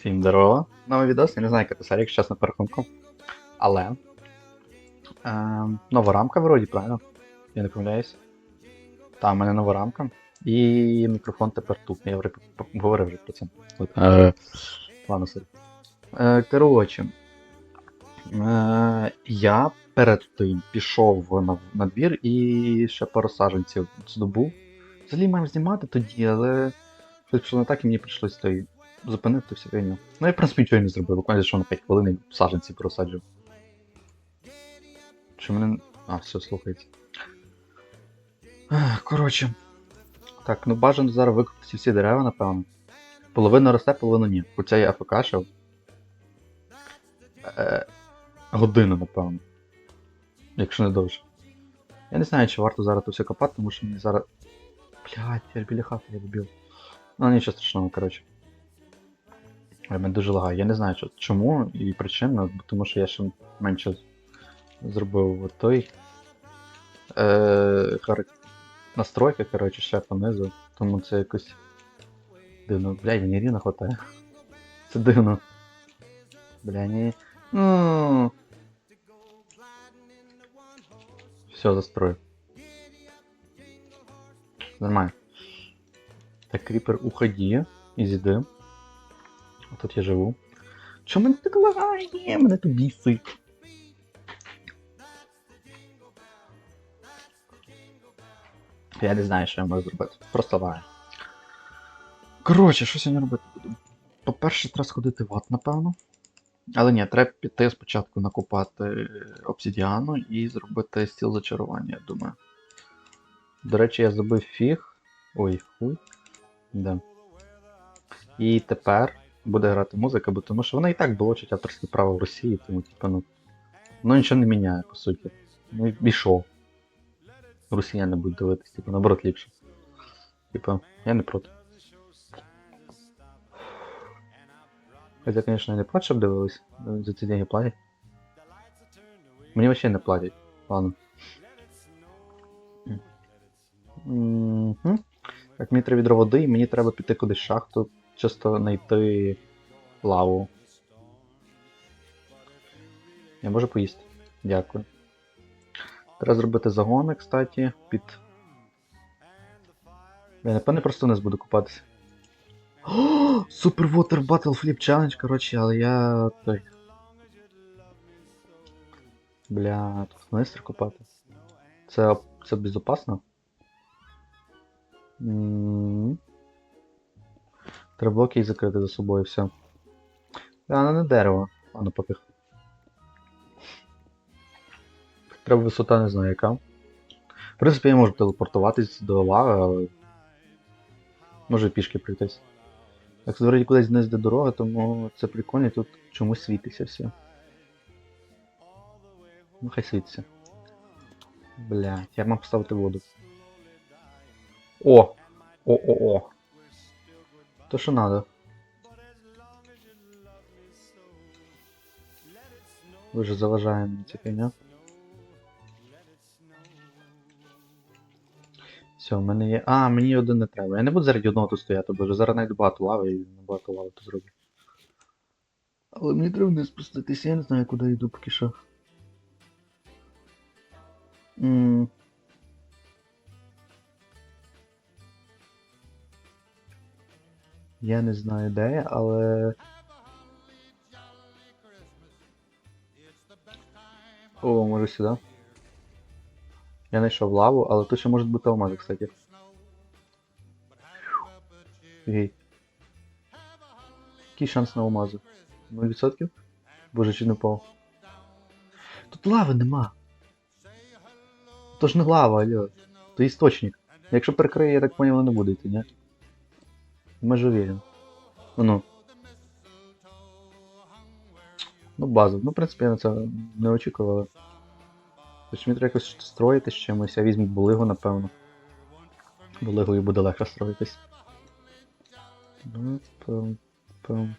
Всім здорово. Новий відос, я не знаю, це серія, якщо чесно, по. Але. Е, нова рамка вроді, правильно? Я не помиляюсь. Та, в мене нова рамка. І мікрофон тепер тут. Я вже говорив вже про це. Е, ладно. Е, коротше. Е, я перед тим пішов на, на двір і ще пару саджанців здобув. Взагалі маємо знімати тоді, але щось пішло не так і мені прийшлось той зупинити всю війну. Ну я в принципі нічого не зробив, буквально зайшов на 5 хвилин і саджанці просаджував. Чи мене. А, все, слухається. Коротше. Так, ну бажано зараз викопати всі дерева, напевно. Половина росте, половина ні. Хоча я АФКшив. Е, годину, напевно. Якщо не довше. Я не знаю, чи варто зараз тут все копати, тому що мені зараз. Блядь, я біля хати я добив. Ну нічого страшного, коротше. Ой, Мене дуже лагає. Я не знаю чому і причина, тому що я ще менше зробив той. Е, хар... Настройки, коротше, ще понизу. Тому це якось дивно. Бля, мені рівно хватає. Це дивно. Бля, ні. Ну. Все, застрою. Нормально. Так, кріпер, уходи. Ізіди. А Тут я живу. Чому мене так лагає? Мене тут бісить. Я не знаю, що я можу зробити. Просто лагає. Коротше, що сьогодні робити буду? По-перше, треба сходити в ад, напевно. Але ні, треба піти спочатку накопати обсидіану і зробити стіл зачарування, я думаю. До речі, я забив фіг. Ой, хуй. Да. І тепер буде грати музика, бо тому що вона і так блочить авторське право в Росії, тому типу, ну. Ну нічого не міняє, по суті. Ну і що? Росіяни будуть дивитись, типу, наоборот ліпше. Типу, я не проти. Хоча, звісно, не проти, щоб дивились, за ці деньги платять. Мені взагалі не платять. Ладно. Мгм. Так, мені треба відро води, і мені треба піти кудись в шахту, чисто знайти лаву. Я можу поїсти. Дякую. Треба зробити загони, кстати, під. Я напевне просто вниз буду купатися. О, Super Water Battle Flip Challenge, коротше, але я. той. Бля, тут вниз купати. Це, це безопасно? Треба блоки закрити за собою, все. А, ну не дерево. Ладно, пофіг. Треба висота, не знаю яка. В принципі, я можу телепортуватись до лави, але. Може пішки пройтись. Так, вроді кудись вниз до дороги, тому це прикольно, тут чомусь світиться все. Ну хай світиться. Блять, я мав поставити воду. О! О-о-о! То що надо. Дуже заважає мені ця фігня. Все, в мене є. А, мені один не треба. Я не буду заради одного тут стояти, бо зараз знайду багато лави і багато лави тут зроблю. Але мені треба не спуститися, я не знаю, куди йду поки що. М. Я не знаю де але. О, може сюди. Я знайшов лаву, але тут ще можуть бути алмази, кстати. Гей. Який шанс на алмази? 0%? Боже, чи не впав. Тут лави нема. То ж не лава, алло. То істочник. Якщо перекриє, я так поняв, не буде йти, ні? Уверен. Ну ну. Ну, база. Ну, в принципі, я на це не очікував. але- Тож мені треба якось строїтись чимось, я візьму булигу, напевно. Булигою буде легко строїтись. Ну, пам, пам.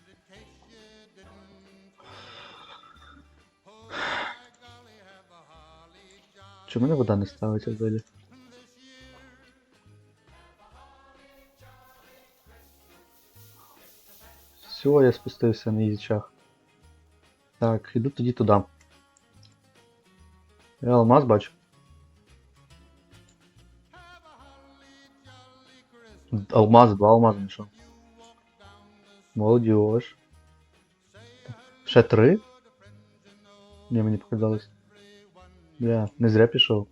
Чому мене вода не ставиться взагалі? Все, я спустився на ізічах. Так, іду тоді туди. Я алмаз бачу. Алмаз, два алмази знайшов. Молодіж. Ще три? Ні, мені показалось. Бля, не зря пішов.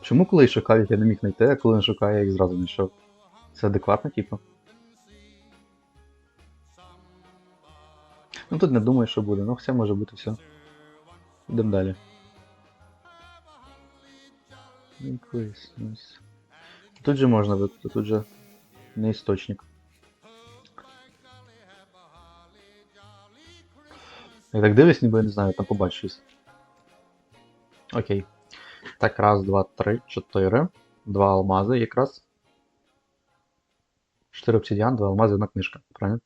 Чому коли шукають, я не міг знайти, а коли не шукаю, я їх зразу знайшов? Це адекватно, типу? Ну тут не думаю, що буде, ну все може бути все. Йдемо далі. Тут же можна викупити, тут же не істочник. Я так дивлюсь, ніби я не знаю, там побачу. Окей. Так, раз, два, три, чотири. Два алмази якраз. Чотири обсидіан, два алмази, одна книжка. Правильно?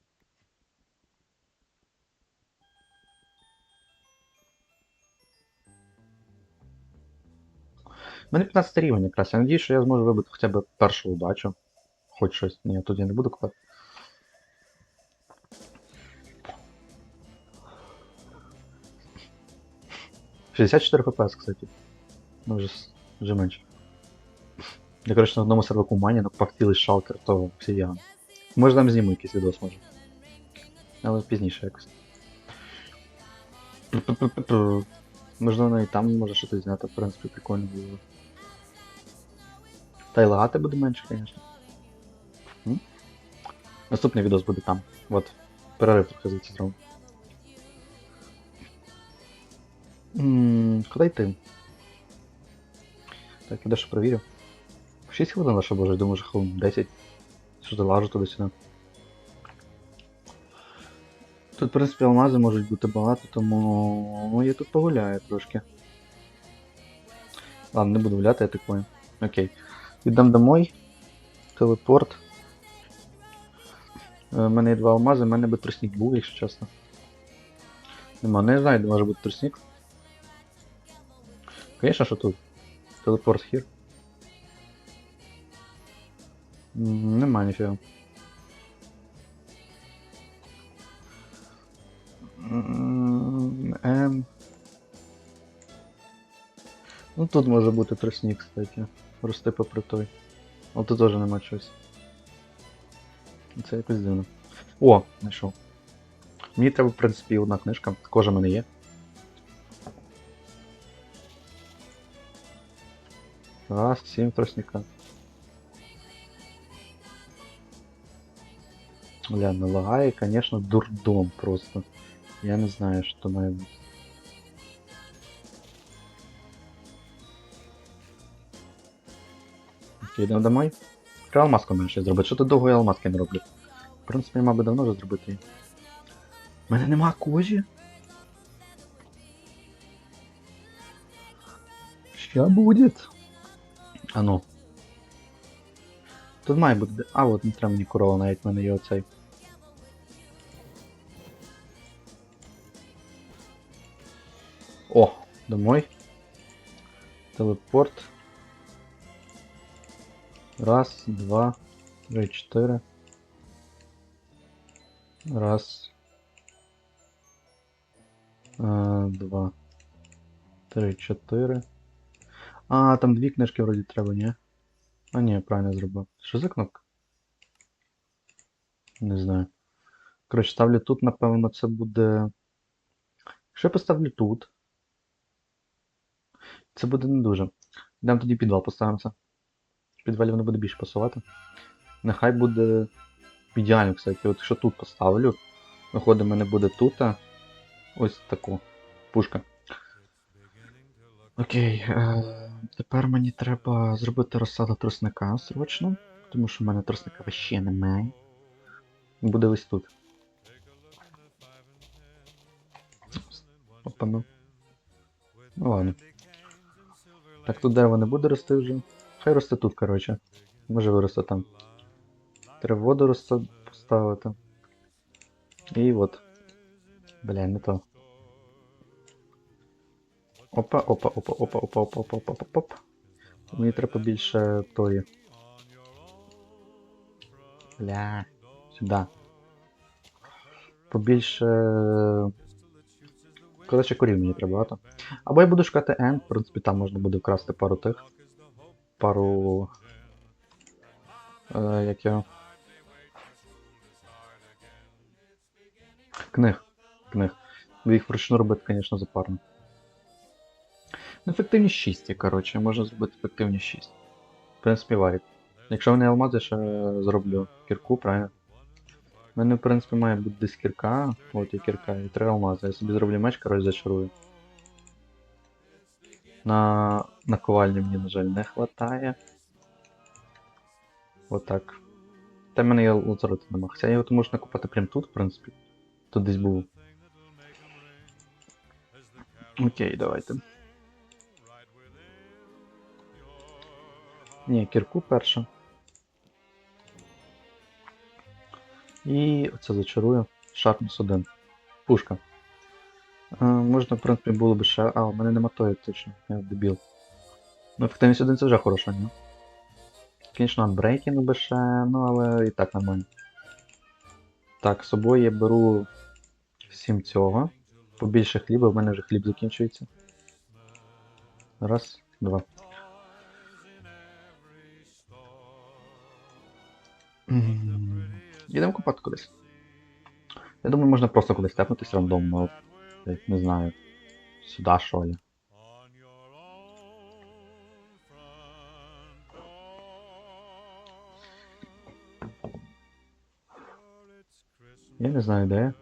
У мене 15 рівень якраз. Я надіюсь, що я зможу вибити хоча б першу удачу. Хоч щось. Ні, тут я не буду купати. Шістдесят 64 FPS, кстати. Ну, вже, с- вже менше. Я, коротше, на одному серваку мані напав цілий шалкер того обсидіану. Може там зніму якийсь відос, може. Але пізніше якось. Пу-пу-пу-пу. Можливо, і там може щось зняти, в принципі, прикольно було. Та й лагати буде менше, звісно. Наступний відос буде там. От. Перерив трохи звідси зробимо. М, Куди йти? Так, я дещо провірю. 6 хвилин лише боже, думаю, що хвилин 10. Що залажу туди-сюди. Тут, в принципі, алмази можуть бути багато, тому ну, я тут погуляю трошки. Ладно, не буду гуляти, я так понял. Окей. Йдемо домой. Телепорт. У мене є два алмази, в мене би тростник був, якщо чесно. Нема, не знаю, де може бути тростник. Звісно, що тут. Телепорт хір. Нема ніфіга. Ем. Ну тут може бути тростник, кстати. Рости попри той. Але тут теж нема чогось. Це якось дивно. О, знайшов. Мені треба, в принципі, одна книжка, кожа в мене є. Раз, сім тростника. Бля, ну лагає, конечно, дурдом просто. Я не знаю, що має бути. Йдемо домой. Треба алмазку менше зробити. Що тут довго я алмазки не роблю? В принципі, я мав би давно вже зробити її. У мене нема кожі. Ща будет. А ну. Тут має бути. А, от не треба мені корова, навіть в мене є оцей. О, домой. Телепорт. Раз, два, три, чотири. Раз. Два. Три, чотири. А, там дві книжки вроді треба, ні? А ні, правильно зробив. Що за кнопка? Не знаю. Коротше, ставлю тут, напевно, це буде. Якщо я поставлю тут. Це буде не дуже. Йдемо тоді підвал поставимося. В підвалі воно буде більше пасувати. Нехай буде ідеально, кстати. От якщо тут поставлю, виходить, мене буде тут. а, Ось таку пушка. Окей. Е- тепер мені треба зробити розсаду тросника срочно, тому що в мене тросника ще немає. Буде ось тут. Опа, ну. Ну ладно. Так, тут дерево не буде рости вже. Хай росте тут, коротше. Може виросте там. Треба воду розса- поставити. І от. Бля, не то. Опа, опа, опа, опа, опа, опа, опа, опа, опа, опа. Мені треба більше тої. Бля. Сюди. Побільше. Коротше, корів мені треба багато. Або я буду шукати N, в принципі, там можна буде вкрасти пару тих. Пару. Е, як я. Книг. Книг. Ну, Їх вручну робити, звісно, запарно. Ефективність 6, коротше, можна зробити ефективність 6. В принципі, варік. Якщо вони алмази, ще зроблю кірку, правильно? У мене, в принципі, має бути десь кірка, от і кірка, і три алмази. Я собі зроблю меч, коротше, зачарую. На наковальні мені, на жаль, не вистачає. Отак. Та в мене є лазурити нема. Хоча його то можу накопати прямо тут, в принципі. Тут десь був. Окей, давайте. Ні, кірку перша. І оце зачарую. Шарпнус 1. Пушка. Можна, в принципі, було б ще. А, у мене нема тої точно, я дебіл. Ну, ефективність 1 це вже хороша, ні? Звісно, анбрейкінг би ще, ну але і так нормально. Так, з собою я беру 7 цього. Побільше хліба, в мене вже хліб закінчується. Раз, два. М, Їдемо купати кудись. Я думаю, можна просто кудись тепнутися рандомно. Я Не знаю. Сюди, що ли. Я не знаю, де я.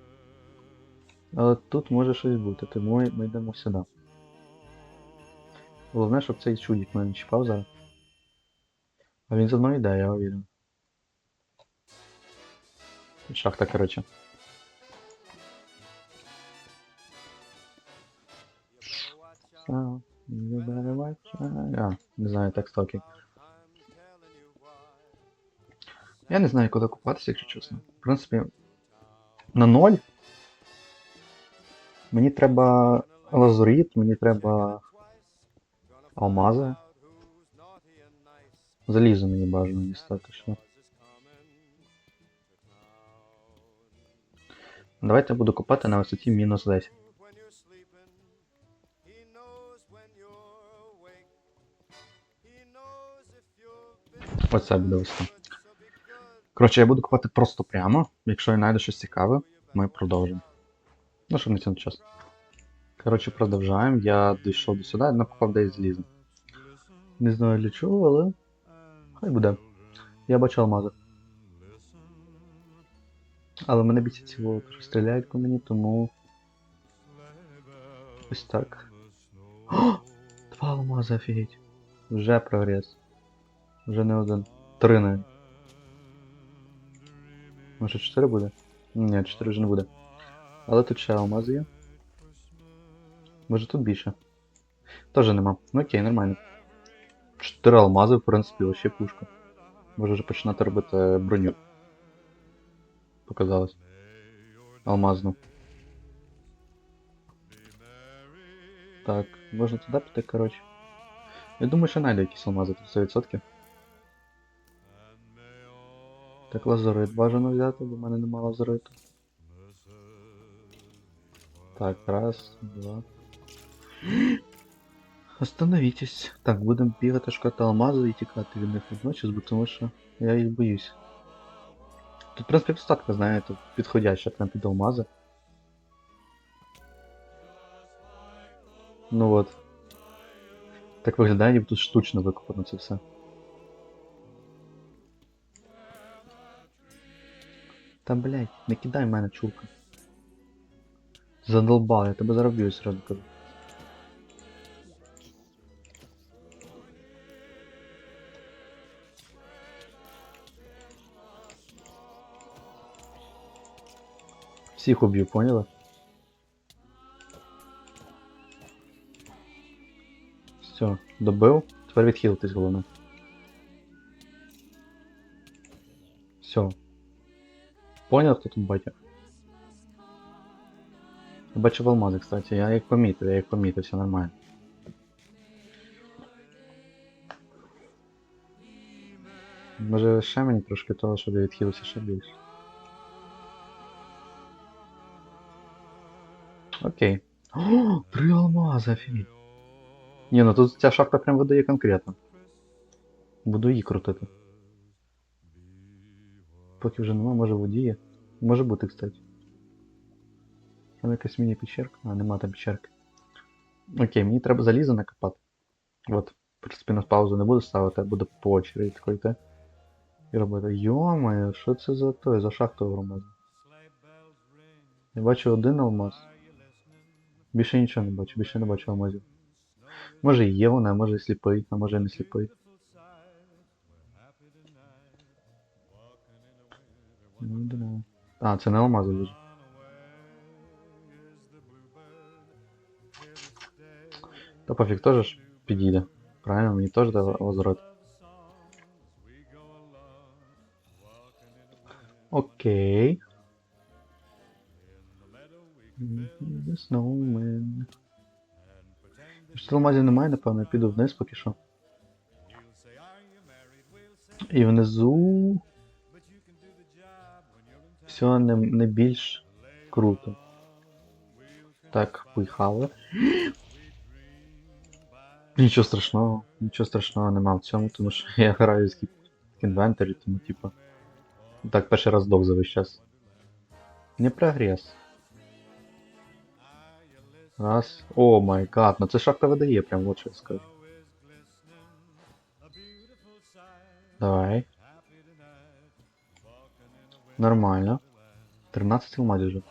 Але тут може щось бути, тому ми йдемо сюди. Головне, щоб цей чудик мене не чіпав зараз. А він за мною йде, я уверен. Шахта, короче. You better watch. А, не знаю текст окей. Я не знаю, куди купатися, якщо чесно. В принципі, на ноль. Мені треба лазурит, мені треба алмази. Залізо мені бажано дістати ще. Давайте я буду копати на висоті мінус 10. Оце буде висота. Коротше, я буду копати просто прямо. Якщо я знайду щось цікаве, ми продовжимо. Ну, щоб не тягнути час. Коротше, продовжаємо. Я дійшов до сюди, накопав десь злізу. Не знаю для чого, але. Хай буде. Я бачу алмази. Але мене цього, що стріляють по мені, тому. Ось так. О! Два алмази, офігеть. Вже прогрес. Вже не один. Три навіть. Може 4 буде? Ні, 4 вже не буде. Але тут ще алмази є. Може тут більше. Тоже нема. Ну окей, нормально. 4 алмази, в принципі, вообще пушка. Може вже починати робити броню. Показалось. Алмазну. Так, можна туди піти, коротше. Я думаю, що знайду якісь алмази, тут 100%. Так, лазурит бажано взяти, бо в мене нема лазуриту. Так, раз, два. Остановитесь. Так, будемо бігати шукати алмази і тікати від них водночас, бо тому що я їх боюсь. Тут, в принципі, достатка, знаєте, підходяща прям під алмази. Ну от. Так виглядає, ніби тут штучно викопано це все. Та блять, не кидай мене чулка. Задолбал, я тебе зараз б'ю, сразу кажу. Всіх уб'ю, поняла? Все, добив. Тепер відхилитись головне. Понял, хто тут батя? Я бачив алмази, кстати, я їх помітив, я їх помітив, все нормально. Може ще мені трошки того, щоб я відхилився ще більше. Окей. О, три алмази, офігеть. Ні, ну тут ця шахта прям видає конкретно. Буду її крутити. Поки вже нема, може водіє. Може бути, кстати. Там якась міні-печерка. А, нема там печерки. Окей, мені треба залізо накопати. От, в принципі, на паузу не буду ставити, а буду по очереді такої йти. І робити. Йомаю, що це за той, за шахту алмаз? Я бачу один алмаз. Більше нічого не бачу, більше не бачу алмазів. Може є вона, може і сліпий, а може і не сліпий. Ну, да. А, це не алмази дуже. Та пофіг теж ж підійде. Правильно, мені теж треба возврат. Окей. The snowman. Якщо алмазів немає, напевно, я піду вниз поки що. І внизу. Все не, не більш круто. Так, поїхали. Нічого страшного, нічого страшного нема в цьому, тому що я граю з інвентарі, тому типа. Так, перший раз дох за весь час. Не прогрес. Раз. О май гад, ну це шахта видає, прям вот що я скажу. Давай. Нормально. 13 алмазів вже.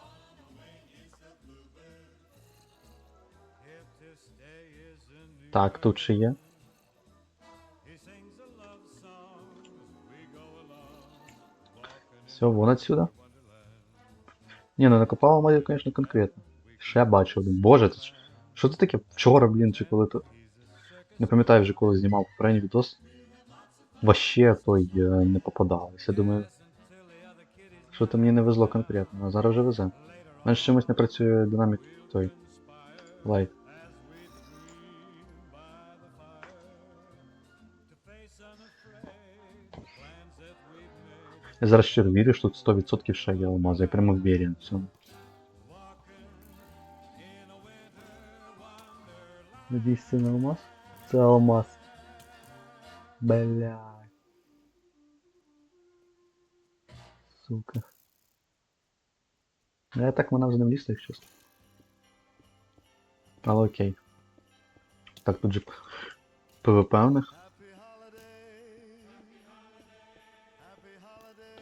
Так, тут ще є. Все, вон отсюда. Ні, ну накопав алмазів, конечно, конкретно. Ще бачу один. Боже, це ж. Що це таке вчора, блін, чи коли то. Не пам'ятаю вже коли знімав попередній відос. Вообще той е, не попадалось. Я думаю. Що то мені не везло конкретно, а зараз вже везе. Мене ж чимось не працює динамік той. Лайк. Я зараз щиро вірю, що тут 100% ще є алмази. Я прямо впевнений в цьому. Надіюсь, це не алмаз? Це алмаз. Бля. Сука. Ну, Я так вона вже не влізла, якщо чесно. Але окей. Так, тут же ПВП в них.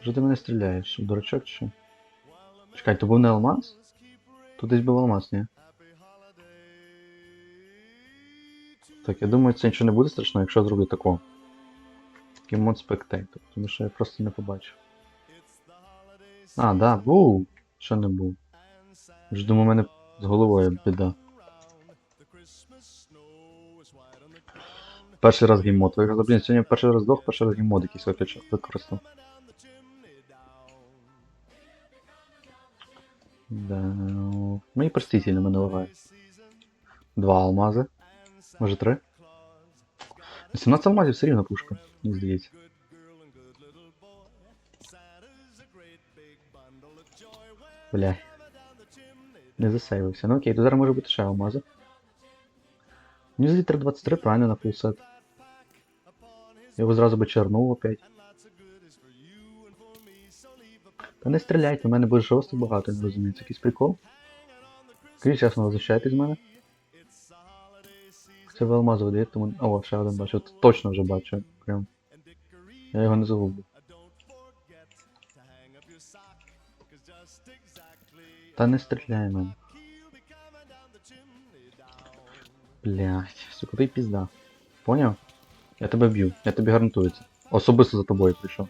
Що ти мене стріляєш? Дурачок чи? Чекай, то був не алмаз? Тут десь був алмаз, ні? Так, я думаю, це нічого не буде страшно, якщо я зроблю такого. Такий мод спектейтор, тому що я просто не побачив. А, да, був. Що не був. Вже думаю, у мене з головою біда. Перший раз гейммод виграв. Блін, сьогодні перший раз здох, перший раз гейммод якийсь використав. Да. Мені простительно мене лагає. Два алмази. Може три? 17 алмазів все рівно пушка, мені здається. Бля. Не засейвився. Ну окей, то зараз може бути ще алмази. Мені здається 323 правильно на фулсет. Я його зразу би чернув опять. Та не стріляйте, в мене буде жорстко багато, не розумію. Якийсь прикол. Скажіть чесно, возвращайтесь з мене. Це в алмаз видає, тому. О, ще один бачу. Точно вже бачу. Прям. Я його не загублю. Та не стріляй мене. Блять, сука, ти пізда. Поняв? Я тебе б'ю, я тобі гарантую це. Особисто за тобою прийшов.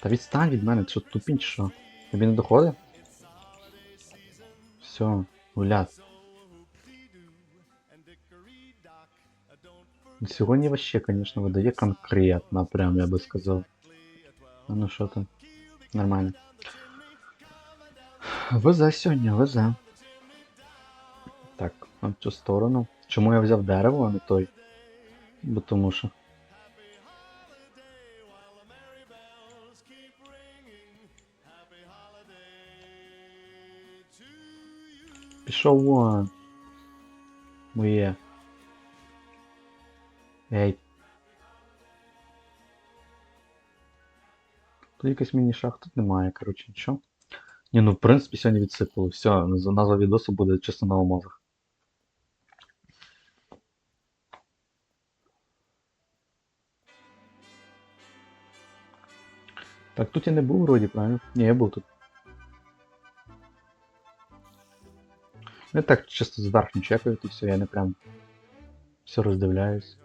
Та відстань від мене, що тупінь що? Тобі не доходить? Все, гулять. Сьогодні вообще, конечно, выдает конкретно, прям я бы сказал. А ну що там? Нормально. Везе сьогодні, везе. Так, в цю сторону. Чому я взяв дерево, а не той? Бо тому що. Пішов вон. Моє. Ей. Тут якийсь міні-шах, тут немає, коротше, нічого. Ні, ну в принципі сьогодні відсипало. Все, назва відосу буде чисто на алмазах. Так, тут я не був вроді, правильно? Ні, я був тут. Я так чисто зверху чекаю, і все, я не прям все роздивляюсь.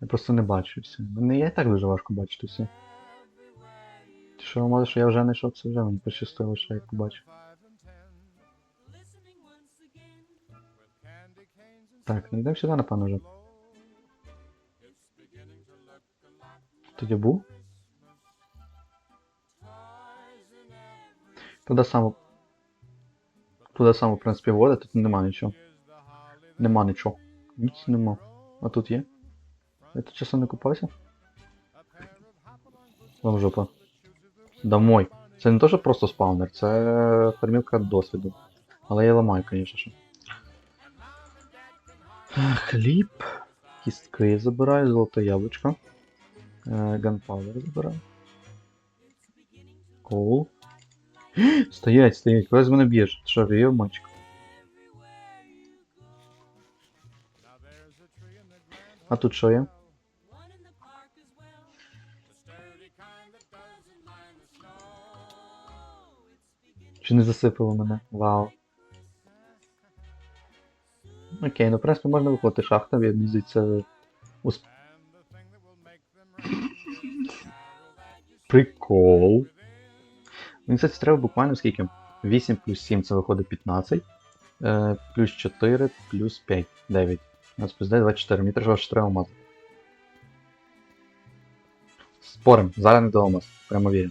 Я просто не бачу все. Мене я і так дуже важко бачити все. Що, може, що я вже не йшов, це вже мені пощастило, що я побачив. Так, ну йдемо сюди, напевно, вже. Тут я був? Туди само. Туди само, в принципі, вода, тут нема нічого. Нема нічого. Ніч нема. А тут є? Я тут часом не купався? Вам жопа. Домой. Це не то, що просто спаунер, це фермівка досвіду. Але я ламаю, звісно. Е, Хліб. Кістки забираю, золоте яблучко. Ганпауер забираю. Коул. Стоять, стоять, коли з мене б'єш? Що, є мальчик? А тут що є? Чи не засипало мене? Вау. Окей, ну в принципі можна виходити шахта, мені здається. Усп... Прикол. Мені кстати, треба буквально скільки? 8 плюс 7 це виходить 15. Е, плюс 4, плюс 5, 9. У нас плюс 9, 24. Мені треба 4 алмази. Спорим, зараз не до алмаз. Прямо вірю.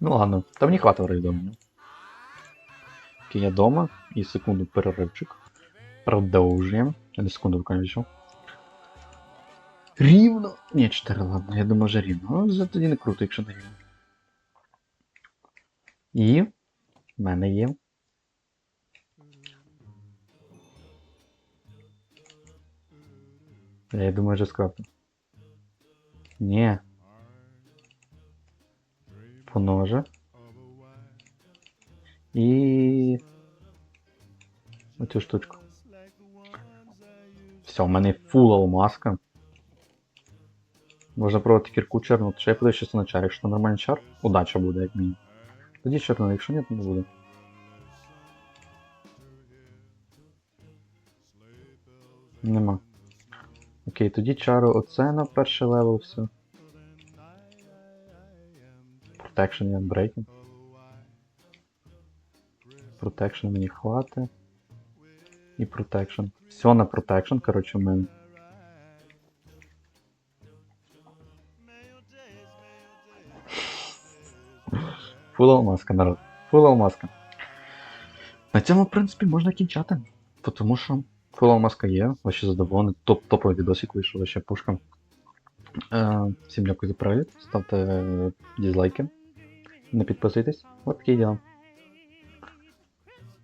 Ну ладно, та мені хватить рейдом. Окей, я дома. І секунду переривчик. Продовжуємо. Я не секунду виконуючу. Рівно. Ні, 4, ладно, я думаю, вже рівно. Ну, тоді не круто, якщо не рівно. І. В мене є. Я думаю, вже скрафтив. Ні. Поноже. І. Оцю штучку. Все, у мене фул алмазка. Можна пробувати кірку черну, ще я подивлюсь, що на чар. Якщо нормальний чар, удача буде, як мінімум. Тоді черна, якщо ні, то не буде. Нема. Окей, тоді чару оце на перший левел все. Protection я брейкінг. Protection мені хватить. І Protection. Все на Protection, коротше, у мене. Фул алмазка, народ. Фул алмазка. На цьому, в принципі, можна кінчати. Тому що фул алмазка є, вообще задоволений. Топ топовий відосик вийшов, вообще пушка. Е, всім дякую за перегляд. Ставте е, дізлайки. Не підписуйтесь. От такі діла.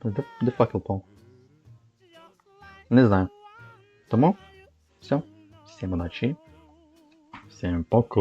Де, де факел пав? Не знаю. Тому все. Всім удачі. Всім пока.